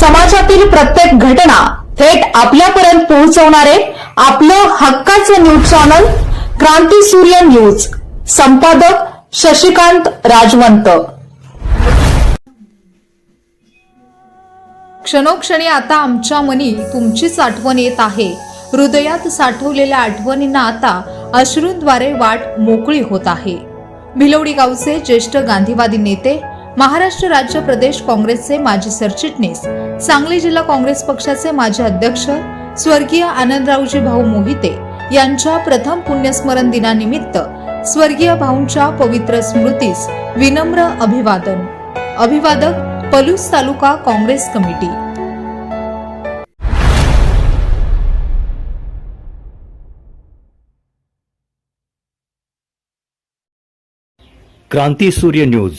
समाजातील प्रत्येक घटना थेट आपल्यापर्यंत पोहोचवणारे आपलं हक्काचं न्यूज चॅनल क्रांती सूर्य न्यूज. संपादक शशिकांत राजवंत. क्षणोक्षणी आता आमच्या मनी तुमचीच आठवण येत आहे. हृदयात साठवलेल्या आठवणींना आता अश्रूंद्वारे वाट मोकळी होत आहे. भिलवडी गावचे ज्येष्ठ गांधीवादी नेते महाराष्ट्र राज्य प्रदेश काँग्रेसचे माजी सरचिटणीस सांगली जिल्हा काँग्रेस पक्षाचे माजी अध्यक्ष स्वर्गीय आनंदरावजी भाऊ मोहिते यांच्या प्रथम पुण्यस्मरण दिनानिमित्त स्वर्गीय भाऊंच्या पवित्र स्मृतीस विनम्र अभिवादन. अभिवादक पलूस तालुका काँग्रेस कमिटी. क्रांती सूर्य न्यूज.